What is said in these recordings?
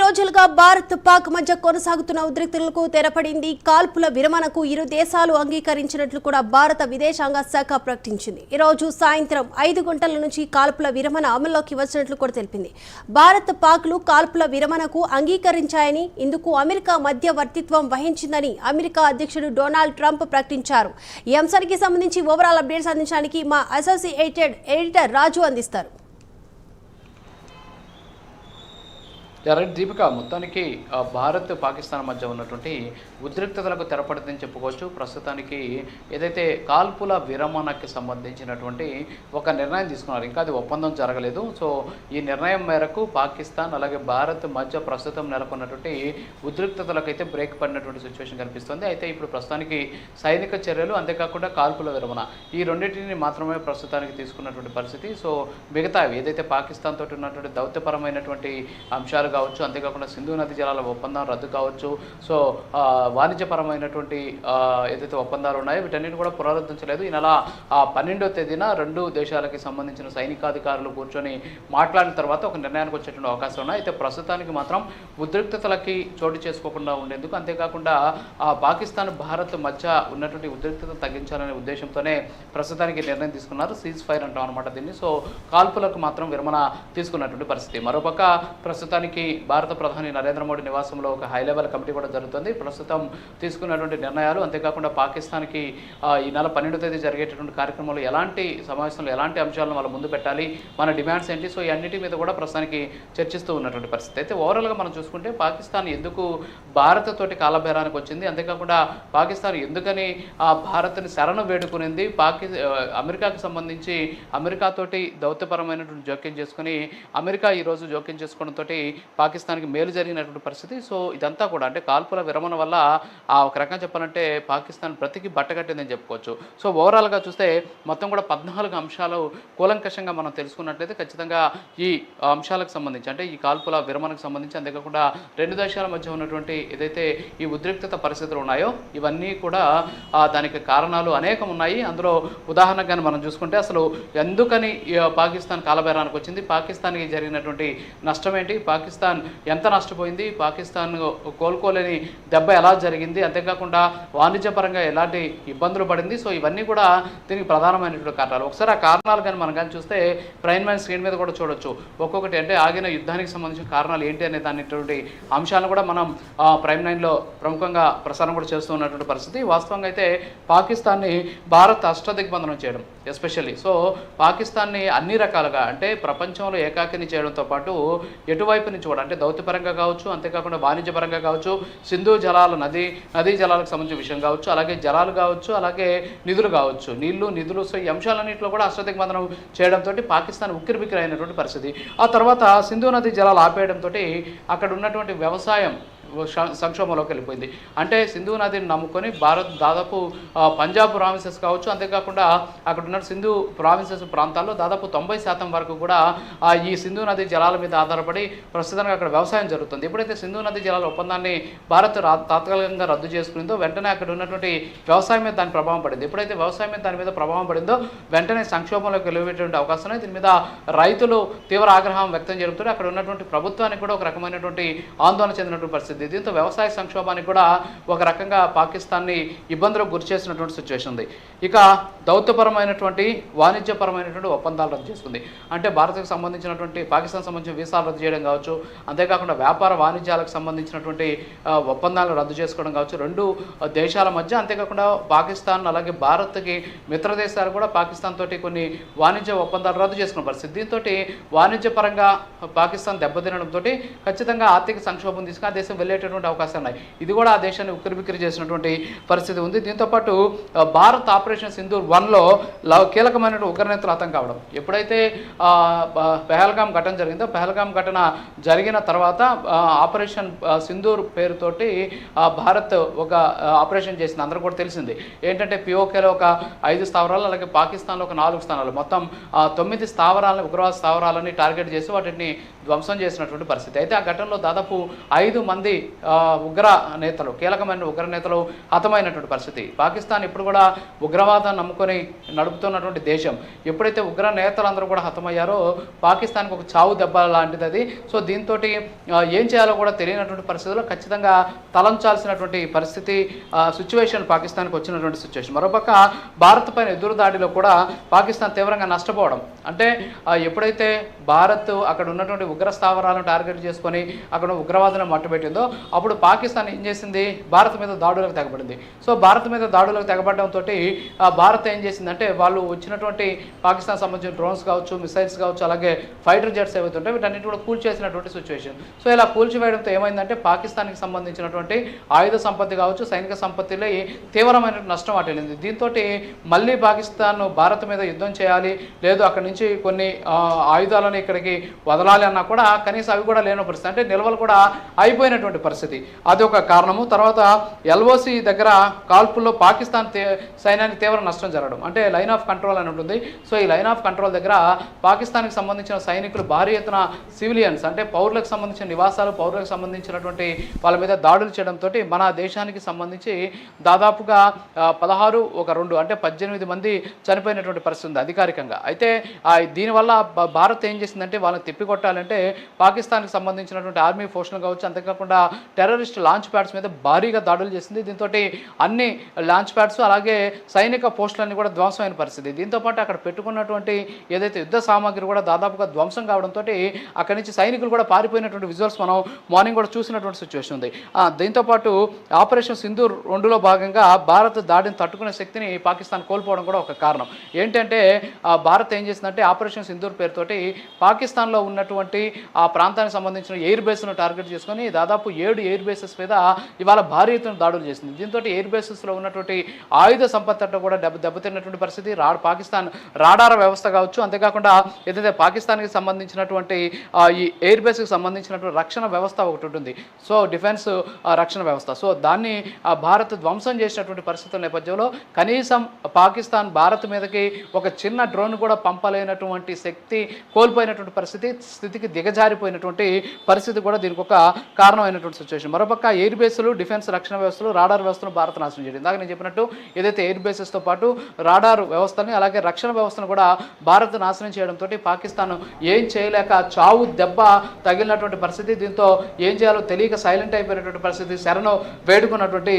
రోజులుగా భారత్ పాక్ మధ్య కొనసాగుతున్న ఉద్రిక్తులకు తెరపడింది. కాల్పుల విరమణకు ఇరు దేశాలు అంగీకరించినట్లు కూడా భారత విదేశాంగ శాఖ ప్రకటించింది. ఈ రోజు సాయంత్రం ఐదు గంటల నుంచి కాల్పుల విరమణ అమల్లోకి వచ్చినట్లు కూడా తెలిపింది. భారత్ పాక్లు కాల్పుల విరమణకు అంగీకరించాయని ఇందుకు అమెరికా మధ్యవర్తిత్వం వహించిందని అమెరికా అధ్యక్షుడు డొనాల్డ్ ట్రంప్ ప్రకటించారు. ఈ అంశానికి సంబంధించి ఓవరాల్ అప్డేట్స్ అందించడానికి మా అసోసియేటెడ్ ఎడిటర్ రాజు అందిస్తారు. రైట్ దీపిక మొత్తానికి భారత్ పాకిస్తాన్ మధ్య ఉన్నటువంటి ఉద్రిక్తతలకు తెరపడిందని చెప్పుకోవచ్చు. ప్రస్తుతానికి ఏదైతే కాల్పుల విరమణకి సంబంధించినటువంటి ఒక నిర్ణయం తీసుకున్నారు. ఇంకా అది ఒప్పందం జరగలేదు. సో ఈ నిర్ణయం మేరకు పాకిస్తాన్ అలాగే భారత్ మధ్య ప్రస్తుతం నెలకొన్నటువంటి ఉద్రిక్తతలకైతే బ్రేక్ పడినటువంటి సిచ్యువేషన్ కనిపిస్తుంది. అయితే ఇప్పుడు ప్రస్తుతానికి సైనిక చర్యలు అంతేకాకుండా కాల్పుల విరమణ ఈ రెండింటిని మాత్రమే ప్రస్తుతానికి తీసుకున్నటువంటి పరిస్థితి. సో మిగతావి ఏదైతే పాకిస్తాన్ తోటి ఉన్నటువంటి దౌత్యపరమైనటువంటి అంశాలు కావచ్చు అంతేకాకుండా సింధు నది జలాల ఒప్పందం రద్దు కావచ్చు. సో ఆ, వాణిజ్యపరమైనటువంటి ఏదైతే ఒప్పందాలు ఉన్నాయో వీటన్నిటిని కూడా పునరుద్ధరించలేదు. ఈ నెల ఆ, పన్నెండో తేదీన రెండు దేశాలకి సంబంధించిన సైనికాధికారులు కూర్చొని మాట్లాడిన తర్వాత ఒక నిర్ణయానికి వచ్చేటువంటి అవకాశం ఉన్నాయి. అయితే ప్రస్తుతానికి మాత్రం ఉద్రిక్తతలకి చోటు చేసుకోకుండా ఉండేందుకు అంతేకాకుండా ఆ పాకిస్తాన్ భారత్ మధ్య ఉన్నటువంటి ఉద్రిక్తత తగ్గించాలనే ఉద్దేశంతోనే ప్రస్తుతానికి నిర్ణయం తీసుకున్నారు. సీజ్ ఫైర్ అంటాం అనమాట దీన్ని. సో కాల్పులకు మాత్రం విరమణ తీసుకున్నటువంటి పరిస్థితి. మరోపక్క ప్రస్తుతానికి భారత ప్రధాని నరేంద్ర మోడీ నివాసంలో ఒక హై లెవెల్ కమిటీ కూడా జరుగుతుంది. ప్రస్తుతం తీసుకున్నటువంటి నిర్ణయాలు అంతేకాకుండా పాకిస్తాన్కి ఈ నెల పన్నెండో తేదీ జరిగేటటువంటి కార్యక్రమంలో ఎలాంటి సమావేశంలో ఎలాంటి అంశాలను వాళ్ళు ముందు పెట్టాలి మన డిమాండ్స్ ఏంటి? సో ఈ అన్నిటి మీద కూడా ప్రస్తుతానికి చర్చిస్తూ ఉన్నటువంటి పరిస్థితి. అయితే ఓవరాల్గా మనం చూసుకుంటే పాకిస్తాన్ ఎందుకు భారత్ తోటి కాలబేరానికి వచ్చింది? అంతేకాకుండా పాకిస్తాన్ ఎందుకని ఆ భారత్ని శరణు వేడుకునింది? పాకి అమెరికాకు సంబంధించి అమెరికాతోటి దౌత్యపరమైనటువంటి జోక్యం చేసుకుని అమెరికా ఈరోజు జోక్యం చేసుకోవడంతో పాకిస్తాన్కి మేలు జరిగినటువంటి పరిస్థితి. సో ఇదంతా కూడా అంటే కాల్పుల విరమణ వల్ల ఆ ఒక రకంగా చెప్పాలంటే పాకిస్తాన్ బ్రతికి బట్టగట్టిందని చెప్పుకోవచ్చు. సో ఓవరాల్గా చూస్తే మొత్తం కూడా పద్నాలుగు అంశాలు కూలంకషంగా మనం తెలుసుకున్నట్లయితే ఖచ్చితంగా ఈ అంశాలకు సంబంధించి అంటే ఈ కాల్పుల విరమణకు సంబంధించి అంతేకాకుండా రెండు దేశాల మధ్య ఉన్నటువంటి ఏదైతే ఈ ఉద్రిక్తత పరిస్థితులు ఉన్నాయో ఇవన్నీ కూడా దానికి కారణాలు అనేకం ఉన్నాయి. అందులో ఉదాహరణగానే మనం చూసుకుంటే అసలు ఎందుకని పాకిస్తాన్ కాలబేరానికి వచ్చింది? పాకిస్తాన్కి జరిగినటువంటి నష్టం ఏంటి? పాకిస్తాన్ పాకిస్తాన్ ఎంత నష్టపోయింది పాకిస్తాన్ కోలుకోలేని దెబ్బ ఎలా జరిగింది అంతేకాకుండా వాణిజ్యపరంగా ఎలాంటి ఇబ్బందులు పడింది. సో ఇవన్నీ కూడా దీనికి ప్రధానమైనటువంటి కారణాలు. ఒకసారి ఆ కారణాలు కానీ మనం కానీ చూస్తే ప్రైమ్ మైన్ స్క్రీన్ మీద కూడా చూడొచ్చు. ఒక్కొక్కటి అంటే ఆగిన యుద్ధానికి సంబంధించిన కారణాలు ఏంటి అనే దానిటువంటి అంశాలను కూడా మనం ప్రైమ్ నైన్లో ప్రముఖంగా ప్రసారం కూడా చేస్తూ ఉన్నటువంటి పరిస్థితి. వాస్తవంగా అయితే పాకిస్తాన్ని భారత్ అష్టదిగ్బంధనం చేయడం. ఎస్పెషల్లీ. సో పాకిస్తాన్ని అన్ని రకాలుగా అంటే ప్రపంచంలో ఏకాకిని చేయడంతో పాటు ఎటువైపు నుంచి కూడా అంటే దౌత్యపరంగా కావచ్చు అంతేకాకుండా వాణిజ్యపరంగా కావచ్చు సింధు జలాల నది నదీ జలాలకు సంబంధించిన విషయం కావచ్చు అలాగే జలాలు కావచ్చు అలాగే నిధులు కావచ్చు. నీళ్ళు నిధులు సో ఈ అంశాలన్నింటిలో కూడా అష్టదిగ్బంధనం చేయడంతో పాకిస్తాన్ ఉక్కిరిబిక్కిరి అయినటువంటి పరిస్థితి. ఆ తర్వాత సింధు నది జలాలు ఆపేయడంతో అక్కడ ఉన్నటువంటి వ్యవసాయం సంక్షోభంలోకి వెళ్ళిపోయింది. అంటే సింధు నదిని నమ్ముకొని భారత్ దాదాపు పంజాబ్ ప్రావిన్సెస్ కావచ్చు అంతేకాకుండా అక్కడ ఉన్న సింధు ప్రావిన్సెస్ ప్రాంతాల్లో దాదాపు తొంభై శాతం వరకు కూడా ఈ సింధు నది జలాల మీద ఆధారపడి ప్రస్తుతానికి అక్కడ వ్యవసాయం జరుగుతుంది. ఎప్పుడైతే సింధు నది జలాల ఒప్పందాన్ని భారత్ తాత్కాలికంగా రద్దు చేసుకుందో వెంటనే అక్కడ ఉన్నటువంటి వ్యవసాయం మీద దాని ప్రభావం పడింది. ఎప్పుడైతే వ్యవసాయం మీద దాని మీద ప్రభావం పడిందో వెంటనే సంక్షోభంలోకి వెళ్ళేటువంటి అవకాశం ఉంది దీని మీద రైతులు తీవ్ర ఆగ్రహం వ్యక్తం జరుగుతుంది. అక్కడ ఉన్నటువంటి ప్రభుత్వానికి కూడా ఒక రకమైనటువంటి ఆందోళన చెందినటువంటి పరిస్థితి దీంతో వ్యవసాయ సంక్షోభానికి కూడా ఒక రకంగా పాకిస్తాన్ని ఇబ్బందులకు గురి చేసినటువంటి సిచ్యువేషన్ ఉంది. ఇక దౌత్యపరమైనటువంటి వాణిజ్యపరమైనటువంటి ఒప్పందాలు రద్దు చేసుకుంది అంటే భారత్కు సంబంధించినటువంటి పాకిస్తాన్ సంబంధించిన వీసాలు రద్దు చేయడం కావచ్చు అంతేకాకుండా వ్యాపార వాణిజ్యాలకు సంబంధించినటువంటి ఒప్పందాలను రద్దు చేసుకోవడం కావచ్చు రెండు దేశాల మధ్య అంతేకాకుండా పాకిస్తాన్ అలాగే భారత్కి మిత్ర దేశాలు కూడా పాకిస్తాన్ తోటి కొన్ని వాణిజ్య ఒప్పందాలు రద్దు చేసుకున్న పరిస్థితి. దీంతో వాణిజ్యపరంగా పాకిస్తాన్ దెబ్బతినడంతో ఖచ్చితంగా ఆర్థిక సంక్షోభం తీసుకుని ఆ దేశం వెళ్ళేటటువంటి అవకాశాలు ఉన్నాయి. ఇది కూడా ఆ దేశాన్ని ఉక్కిరిబిక్కిరి చేసినటువంటి పరిస్థితి ఉంది. దీంతోపాటు భారత్ ఆపరేషన్ సింధూర్ వన్లో లవ్ కీలకమైన ఉగ్రనేతలు హతం కావడం. ఎప్పుడైతే పెహల్గాం ఘటన జరిగిందో పెహల్గాం ఘటన జరిగిన తర్వాత ఆపరేషన్ సింధూర్ పేరుతోటి భారత్ ఒక ఆపరేషన్ చేసింది. అందరూ కూడా తెలిసింది. ఏంటంటే పిఓకేలో ఒక ఐదు స్థావరాలు అలాగే పాకిస్తాన్లో ఒక నాలుగు స్థానాలు. మొత్తం తొమ్మిది స్థావరాలను ఉగ్రవాద స్థావరాలని టార్గెట్ చేసి వాటిని ధ్వంసం చేసినటువంటి పరిస్థితి. అయితే ఆ ఘటనలో దాదాపు ఐదు మంది ఉగ్ర నేతలు కీలకమైన ఉగ్ర నేతలు హతమైనటువంటి పరిస్థితి. పాకిస్తాన్ ఇప్పుడు కూడా ఉగ్రవాదాన్ని నమ్ముకొని నడుపుతున్నటువంటి దేశం. ఎప్పుడైతే ఉగ్ర నేతలందరూ కూడా హతమయ్యారో పాకిస్తాన్కి ఒక చావు దెబ్బ లాంటిది అది. సో దీంతో ఏం చేయాలో కూడా తెలియనటువంటి పరిస్థితుల్లో ఖచ్చితంగా తలంచాల్సినటువంటి పరిస్థితి సిచ్యువేషన్ పాకిస్తాన్కి వచ్చినటువంటి సిచ్యువేషన్ మరోపక్క భారత్ పైన ఎదురు దాడిలో కూడా పాకిస్తాన్ తీవ్రంగా నష్టపోవడం. అంటే ఎప్పుడైతే భారత్ అక్కడ ఉన్నటువంటి ఉగ్ర స్థావరాలను టార్గెట్ చేసుకొని అక్కడ ఉగ్రవాదులను మట్టుబెట్టిందో అప్పుడు పాకిస్తాన్ ఏం చేసింది? భారత్ మీద దాడులకు తెగబడింది. సో భారత్ మీద దాడులకు తెగబడడంతో భారత్ ఏం చేసిందంటే వాళ్ళు వచ్చినటువంటి పాకిస్తాన్ సంబంధించిన డ్రోన్స్ కావచ్చు మిసైల్స్ కావచ్చు అలాగే ఫైటర్ జెట్స్ ఏవైతుంటే వీటన్నిటి కూడా కూల్చేసినటువంటి సిచ్యువేషన్ సో ఇలా కూల్చివేయడంతో ఏమైందంటే పాకిస్తాన్కి సంబంధించినటువంటి ఆయుధ సంపత్తి కావచ్చు సైనిక సంపత్తిలో తీవ్రమైన నష్టం అటెళ్ళింది దీంతో మళ్ళీ పాకిస్తాన్ భారత్ మీద యుద్ధం చేయాలి లేదు అక్కడి నుంచి కొన్ని ఆయుధాలను ఇక్కడికి వదలాలి అన్న కూడా కనీసం అవి కూడా లేని పరిస్థితి. అంటే నిల్వలు కూడా అయిపోయినటువంటి పరిస్థితి. అది ఒక కారణము. తర్వాత ఎల్ఓసి దగ్గర కాల్పుల్లో పాకిస్తాన్ సైన్యానికి తీవ్ర నష్టం జరగడం. అంటే లైన్ ఆఫ్ కంట్రోల్ అని ఉంటుంది. సో ఈ లైన్ ఆఫ్ కంట్రోల్ దగ్గర పాకిస్తాన్కి సంబంధించిన సైనికులు భారీ ఎత్తున సివిలియన్స్ అంటే పౌరులకు సంబంధించిన నివాసాలు పౌరులకు సంబంధించినటువంటి వాళ్ళ మీద దాడులు చేయడంతో మన దేశానికి సంబంధించి దాదాపుగా పదహారు ఒక రెండు అంటే పద్దెనిమిది మంది చనిపోయినటువంటి పరిస్థితి ఉంది అధికారికంగా. అయితే దీనివల్ల భారత్ ఏం చేసిందంటే వాళ్ళని తిప్పికొట్టాలంటే పాకిస్తాన్కి సంబంధించినటువంటి ఆర్మీ ఫోర్స్లు కావచ్చు అంతేకాకుండా టెర్రరిస్ట్ లాంచ్ ప్యాడ్స్ మీద భారీగా దాడులు చేసింది. దీంతో అన్ని లాంచ్ ప్యాడ్స్ అలాగే సైనిక పోస్టులన్నీ కూడా ధ్వంసమైన పరిస్థితి. దీంతో పాటు అక్కడ పెట్టుకున్నటువంటి ఏదైతే యుద్ధ సామాగ్రి కూడా దాదాపుగా ధ్వంసం కావడంతో అక్కడి నుంచి సైనికులు కూడా పారిపోయినటువంటి విజువల్స్ మనం మార్నింగ్ కూడా చూసినటువంటి సిచ్యువేషన్ ఉంది. దీంతోపాటు దీంతో పాటు ఆపరేషన్ సింధూర్ రెండులో భాగంగా భారత్ దాడిని తట్టుకునే శక్తిని పాకిస్తాన్ కోల్పోవడం కూడా ఒక కారణం. ఏంటంటే భారత్ ఏం చేసిందంటే ఆపరేషన్ సింధూర్ పేరుతోటి పాకిస్తాన్లో ఉన్నటువంటి ఆ ప్రాంతానికి సంబంధించిన ఎయిర్ బేస్ను టార్గెట్ చేసుకొని దాదాపు ఏడు ఎయిర్ బేసెస్ మీద ఇవాళ భారీ ఎత్తున దాడులు చేసింది. దీంతో ఎయిర్ బేసెస్లో ఉన్నటువంటి ఆయుధ సంపత్తి అంతా కూడా దెబ్బ దెబ్బతిన్నటువంటి పరిస్థితి. రా పాకిస్తాన్ రాడార వ్యవస్థ కావచ్చు. అంతేకాకుండా ఏదైతే పాకిస్తాన్కి సంబంధించినటువంటి ఈ ఎయిర్ బేస్కి సంబంధించినటువంటి రక్షణ వ్యవస్థ ఒకటి ఉంటుంది. సో డిఫెన్స్ ఆ, రక్షణ వ్యవస్థ. సో దాన్ని ఆ, భారత్ ధ్వంసం చేసినటువంటి పరిస్థితుల నేపథ్యంలో కనీసం పాకిస్తాన్ భారత్ మీదకి ఒక చిన్న డ్రోన్ కూడా పంపలేనటువంటి శక్తి కోల్పోయినటువంటి పరిస్థితి స్థితికి దిగజారిపోయినటువంటి పరిస్థితి కూడా దీనికి ఒక కారణమైనటువంటి సిచ్యువేషన్ మరోపక్క ఎయిర్ బేస్లు డిఫెన్స్ రక్షణ వ్యవస్థలు రాడార్ వ్యవస్థను భారత్ నాశనం చేయడం. ఇందాక నేను చెప్పినట్టు ఏదైతే ఎయిర్ బేసెస్తో పాటు రాడార్ వ్యవస్థని అలాగే రక్షణ వ్యవస్థను కూడా భారత్ నాశనం చేయడంతో పాకిస్తాన్ ఏం చేయలేక చావు దెబ్బ తగిలినటువంటి పరిస్థితి. దీంతో ఏం చేయాలో తెలియక సైలెంట్ అయిపోయినటువంటి పరిస్థితి శరణు వేడుకున్నటువంటి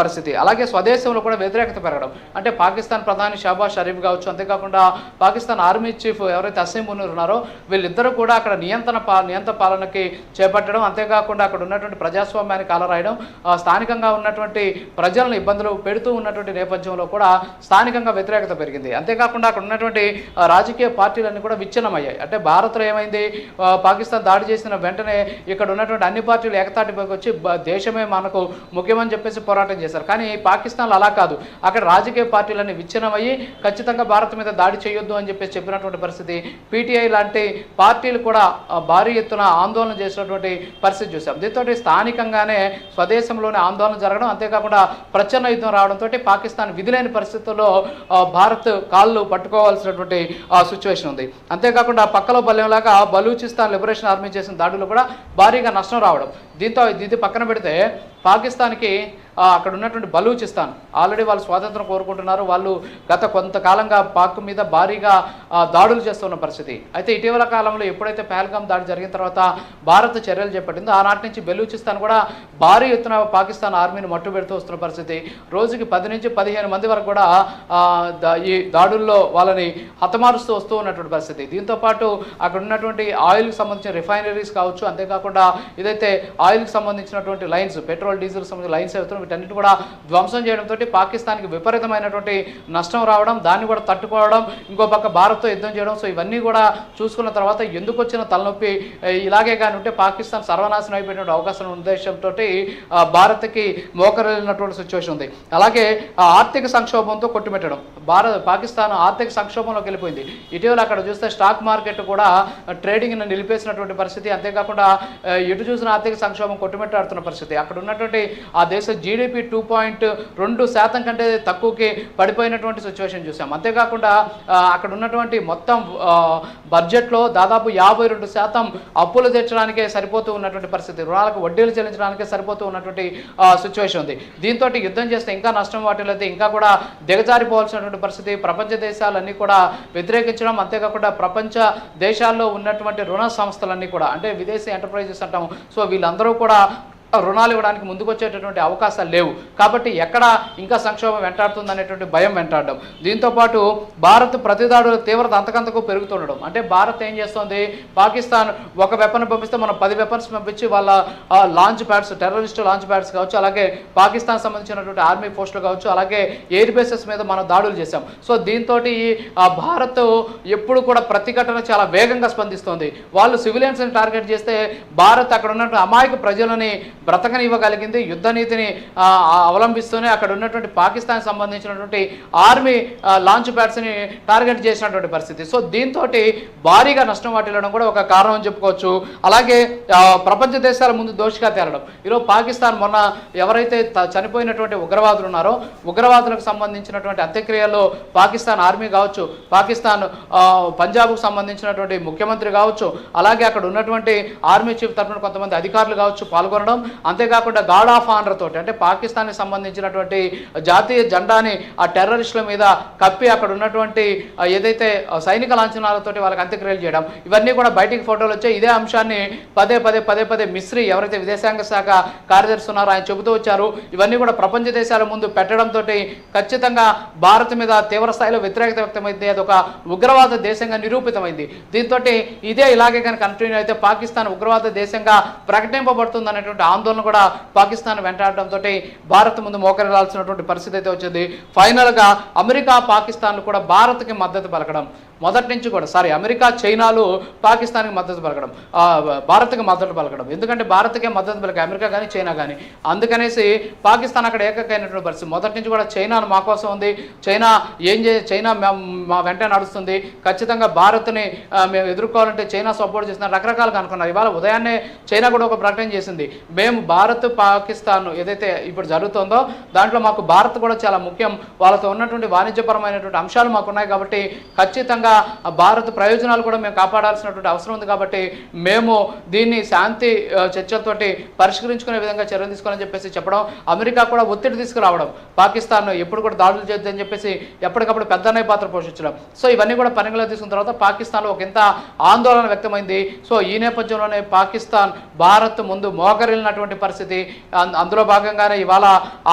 పరిస్థితి. అలాగే స్వదేశంలో కూడా వ్యతిరేకత పెరగడం. అంటే పాకిస్తాన్ ప్రధాని షాబాజ్ షరీఫ్ కావచ్చు అంతేకాకుండా పాకిస్తాన్ ఆర్మీ చీఫ్ ఎవరైతే అసీం ఉన్నారో వీళ్ళిద్దరూ కూడా అక్కడ నియంత్రణ పా నియంత్రణ పాలనకి చేపట్టడం అంతేకాకుండా అక్కడ ఉన్నటువంటి ప్రజాస్వామ్యాన్ని కాలరాయడం స్థానికంగా ఉన్నటువంటి ప్రజలను ఇబ్బందులు పెడుతూ ఉన్నటువంటి నేపథ్యంలో కూడా స్థానికంగా వ్యతిరేకత పెరిగింది. అంతేకాకుండా అక్కడ ఉన్నటువంటి రాజకీయ పార్టీలన్నీ కూడా విచ్ఛిన్నమయ్యాయి. అంటే భారత్లో ఏమైంది? పాకిస్తాన్ దాడి చేసిన వెంటనే ఇక్కడ ఉన్నటువంటి అన్ని పార్టీలు ఏకతాటిపైకి వచ్చి దేశమే మనకు ముఖ్యమని చెప్పేసి పోరాటం చేశారు. కానీ పాకిస్తాన్లో అలా కాదు. అక్కడ రాజకీయ పార్టీలన్నీ విచ్ఛిన్నమయ్యి ఖచ్చితంగా భారత్ మీద దాడి చేయొద్దు అని చెప్పేసి చెప్పినటువంటి పరిస్థితి. పీటీఐ లాంటి పార్టీలు కూడా భారీ ఎత్తున ఆందోళన చేసినటువంటి పరిస్థితి చూసాం. దీంతో స్థానికంగానే స్వదేశంలోనే ఆందోళన జరగడం అంతేకాకుండా ప్రచన్న యుద్ధం రావడంతో పాకిస్తాన్ విధిలేని పరిస్థితుల్లో భారత్ కాళ్ళు పట్టుకోవాల్సినటువంటి సిచ్యువేషన్ ఉంది. అంతేకాకుండా పక్కలో బల్యంలాగా బలూచిస్తాన్ లిబరేషన్ ఆర్మీ చేసిన దాడులు కూడా భారీగా నష్టం రావడం. దీంతో ఇది పక్కన పెడితే పాకిస్తాన్కి అక్కడ ఉన్నటువంటి బలూచిస్తాన్. ఆల్రెడీ వాళ్ళు స్వాతంత్రం కోరుకుంటున్నారు. వాళ్ళు గత కొంతకాలంగా పాక్ మీద భారీగా దాడులు చేస్తున్న పరిస్థితి. అయితే ఇటీవల కాలంలో ఎప్పుడైతే పహల్గాం దాడి జరిగిన తర్వాత భారత్ చర్యలు చేపట్టిందో ఆనాటి నుంచి బెలూచిస్తాన్ కూడా భారీ ఎత్తున పాకిస్తాన్ ఆర్మీని మట్టుబెడుతూ వస్తున్న పరిస్థితి. రోజుకి పది నుంచి పదిహేను మంది వరకు కూడా ఈ దాడుల్లో వాళ్ళని హతమారుస్తూ వస్తూ ఉన్నటువంటి పరిస్థితి. దీంతో పాటు అక్కడ ఉన్నటువంటి ఆయిల్కి సంబంధించిన రిఫైనరీస్ కావచ్చు అంతేకాకుండా ఇదైతే ఆయిల్కి సంబంధించినటువంటి లైన్స్ పెట్రోల్ డీజిల్ సంబంధించిన లైన్స్ అవుతున్నాయి వీటన్నిటి కూడా ధ్వంసం చేయడంతో పాకిస్తాన్కి విపరీతమైనటువంటి నష్టం రావడం దాన్ని కూడా తట్టుకోవడం ఇంకో పక్క భారత్తో యుద్ధం చేయడం. సో ఇవన్నీ కూడా చూసుకున్న తర్వాత ఎందుకు వచ్చిన తలనొప్పి? ఇలాగే కానీ ఉంటే పాకిస్తాన్ సర్వనాశనం అయిపోయినటువంటి అవకాశం ఉద్దేశంతో భారత్కి మోకరలేనటువంటి సిచ్యువేషన్ ఉంది. అలాగే ఆర్థిక సంక్షోభంతో కొట్టుమెట్టడం. భారత్ పాకిస్తాన్ ఆర్థిక సంక్షోభంలోకి వెళ్ళిపోయింది. ఇటీవల అక్కడ చూస్తే స్టాక్ మార్కెట్ కూడా ట్రేడింగ్ నిలిపేసినటువంటి పరిస్థితి. అంతేకాకుండా ఎటు చూసిన ఆర్థిక సంక్షోభం కొట్టుమెట్టాడుతున్న పరిస్థితి. అక్కడ ఉన్నటువంటి ఉన్నటువంటి ఆ దేశ జీడిపి టూ పాయింట్ రెండు శాతం కంటే తక్కువకి పడిపోయినటువంటి సిచ్యువేషన్ చూసాం. అంతేకాకుండా అక్కడ ఉన్నటువంటి మొత్తం బడ్జెట్లో దాదాపు యాభై రెండు శాతం అప్పులు తెచ్చడానికే సరిపోతూ ఉన్నటువంటి పరిస్థితి. రుణాలకు వడ్డీలు చెల్లించడానికే సరిపోతూ ఉన్నటువంటి సిచ్యువేషన్ ఉంది. దీంతో యుద్ధం చేస్తే ఇంకా నష్టం వాటిల్లైతే ఇంకా కూడా దిగజారిపోవాల్సినటువంటి పరిస్థితి. ప్రపంచ దేశాలన్నీ కూడా వ్యతిరేకించడం అంతేకాకుండా ప్రపంచ దేశాల్లో ఉన్నటువంటి రుణ సంస్థలన్నీ కూడా అంటే విదేశీ ఎంటర్ప్రైజెస్ అంటాము. సో వీళ్ళందరూ కూడా రుణాలు ఇవ్వడానికి ముందుకు వచ్చేటటువంటి అవకాశాలు లేవు. కాబట్టి ఎక్కడ ఇంకా సంక్షోభం వెంటాడుతుంది అనేటువంటి భయం వెంటాడడం. దీంతో పాటు భారత్ ప్రతిదాడుల తీవ్రత అంతకంతకు పెరుగుతుండడం. అంటే భారత్ ఏం చేస్తోంది? పాకిస్తాన్ ఒక వెపన్ పంపిస్తే మనం పది వెపన్స్ పంపించి వాళ్ళ launch pads terrorist launch pads కావచ్చు అలాగే పాకిస్తాన్ సంబంధించినటువంటి ఆర్మీ పోస్టులు కావచ్చు అలాగే ఎయిర్ బేసెస్ మీద మనం దాడులు చేశాం. సో దీంతో భారత్ ఎప్పుడు కూడా ప్రతిఘటన చాలా వేగంగా స్పందిస్తోంది. వాళ్ళు సివిలియన్స్ని టార్గెట్ చేస్తే భారత్ అక్కడ ఉన్నటువంటి అమాయక ప్రజలని బ్రతకనివ్వగలిగింది. యుద్ధ నీతిని అవలంబిస్తూనే అక్కడ ఉన్నటువంటి పాకిస్తాన్ సంబంధించినటువంటి ఆర్మీ లాంచ్ ప్యాడ్స్ని టార్గెట్ చేసినటువంటి పరిస్థితి. సో దీంతో భారీగా నష్టం వాటిల్లడం కూడా ఒక కారణం చెప్పుకోవచ్చు. అలాగే ప్రపంచ దేశాల ముందు దోషిగా తేలడం. ఈరోజు పాకిస్తాన్ మొన్న ఎవరైతే చనిపోయినటువంటి ఉగ్రవాదులు ఉన్నారో ఉగ్రవాదులకు సంబంధించినటువంటి అంత్యక్రియల్లో పాకిస్తాన్ ఆర్మీ కావచ్చు పాకిస్తాన్ పంజాబ్కు సంబంధించినటువంటి ముఖ్యమంత్రి కావచ్చు అలాగే అక్కడ ఉన్నటువంటి ఆర్మీ చీఫ్ తరఫున కొంతమంది అధికారులు కావచ్చు పాల్గొనడం అంతేకాకుండా గాడ్ ఆఫ్ ఆనర్ తోటి అంటే పాకిస్తాన్కి సంబంధించినటువంటి జాతీయ జెండాని ఆ టెర్రరిస్టుల మీద కప్పి అక్కడ ఉన్నటువంటి ఏదైతే సైనిక లాంఛనాలతోటి వాళ్ళకి అంత్యక్రియలు చేయడం ఇవన్నీ కూడా బయటికి ఫోటోలు వచ్చాయి ఇదే అంశాన్ని పదే పదే పదే పదే మిస్రీ ఎవరైతే విదేశాంగ శాఖ కార్యదర్శి ఉన్నారో ఆయన చెబుతూ వచ్చారు. ఇవన్నీ కూడా ప్రపంచ దేశాల ముందు పెట్టడంతో ఖచ్చితంగా భారత్ మీద తీవ్ర స్థాయిలో వ్యతిరేకత వ్యక్తమైంది. అది ఒక ఉగ్రవాద దేశంగా నిరూపితమైంది. దీంతో ఇదే ఇలాగే కానీ కంటిన్యూ అయితే పాకిస్తాన్ ఉగ్రవాద దేశంగా ప్రకటింపబడుతుంది అనేటువంటి ఆందోళన కూడా పాకిస్తాన్ వెంటాడడంతో భారత్ ముందు మోకరిల్లాల్సినటువంటి పరిస్థితి అయితే వచ్చింది. ఫైనల్గా అమెరికా పాకిస్తాన్లు కూడా భారత్కి మద్దతు పలకడం. మొదటి నుంచి కూడా సారీ అమెరికా చైనాలు పాకిస్తాన్కి మద్దతు పలకడం భారత్కి మద్దతు పలకడం. ఎందుకంటే భారత్కే మద్దతు పలక అమెరికా కానీ చైనా కానీ అందుకనేసి పాకిస్తాన్ అక్కడ ఏకకైనటువంటి పరిస్థితి. మొదటి నుంచి కూడా చైనాను మా కోసం ఉంది. చైనా ఏం చే చైనా మా- మా వెంట నడుస్తుంది. ఖచ్చితంగా భారత్ని మేము ఎదుర్కోవాలంటే చైనా సపోర్ట్ చేస్తున్న రకరకాలుగా అనుకున్నారు. ఇవాళ ఉదయాన్నే చైనా కూడా ఒక ప్రకటన చేసింది. మేము భారత్ పాకిస్తాన్ ఏదైతే ఇప్పుడు జరుగుతుందో దాంట్లో మాకు భారత్ కూడా చాలా ముఖ్యం. వాళ్ళతో ఉన్నటువంటి వాణిజ్యపరమైనటువంటి అంశాలు మాకు ఉన్నాయి కాబట్టి ఖచ్చితంగా భారత్ ప్రయోజనాలు కూడా మేము కాపాడాల్సినటువంటి అవసరం ఉంది కాబట్టి మేము దీన్ని శాంతి చర్చలతోటి పరిష్కరించుకునే విధంగా చర్యలు తీసుకోవాలని చెప్పేసి చెప్పడం అమెరికా కూడా ఒత్తిడి తీసుకురావడం పాకిస్తాన్ ఎప్పుడు కూడా దాడులు చేద్దని చెప్పేసి ఎప్పటికప్పుడు పెద్దన్నయ్య పాత్ర పోషించడం. సో ఇవన్నీ కూడా పరిగణలో తీసుకున్న తర్వాత పాకిస్తాన్లో ఒక ఇంత ఆందోళన వ్యక్తమైంది. సో ఈ నేపథ్యంలోనే పాకిస్తాన్ భారత్ ముందు మోకరిల్లినటువంటి పరిస్థితి అందులో భాగంగానే ఇవాళ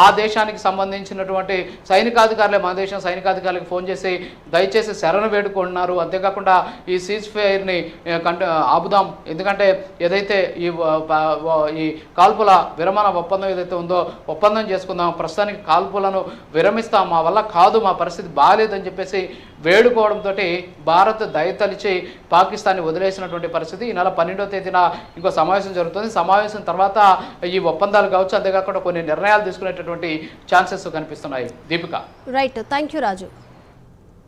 ఆ దేశానికి సంబంధించినటువంటి సైనికాధికారులే మన దేశం సైనికాధికారులకు ఫోన్ చేసి దయచేసి శరణు వేడుకుంటున్నారు అంతేకాకుండా ఈ సీజ్ ఫైర్ని కంట ఆపుదాం. ఎందుకంటే ఏదైతే ఈ ఈ కాల్పుల విరమణ ఒప్పందం ఏదైతే ఉందో ఒప్పందం చేసుకుందాం. ప్రస్తుతానికి కాల్పులను విరమిస్తాం. మా వల్ల కాదు మా పరిస్థితి బాగాలేదని చెప్పేసి వేడుకోవడంతో భారత్ దయతలిచి పాకిస్తాన్ని వదిలేసినటువంటి పరిస్థితి. ఈ నెల పన్నెండో తేదీన ఇంకో సమావేశం జరుగుతుంది. సమావేశం తర్వాత ఈ ఒప్పందాలు కావచ్చు అంతేకాకుండా కొన్ని నిర్ణయాలు తీసుకునేటటువంటి ఛాన్సెస్ కనిపిస్తున్నాయి. Deepika. Right thank you Raju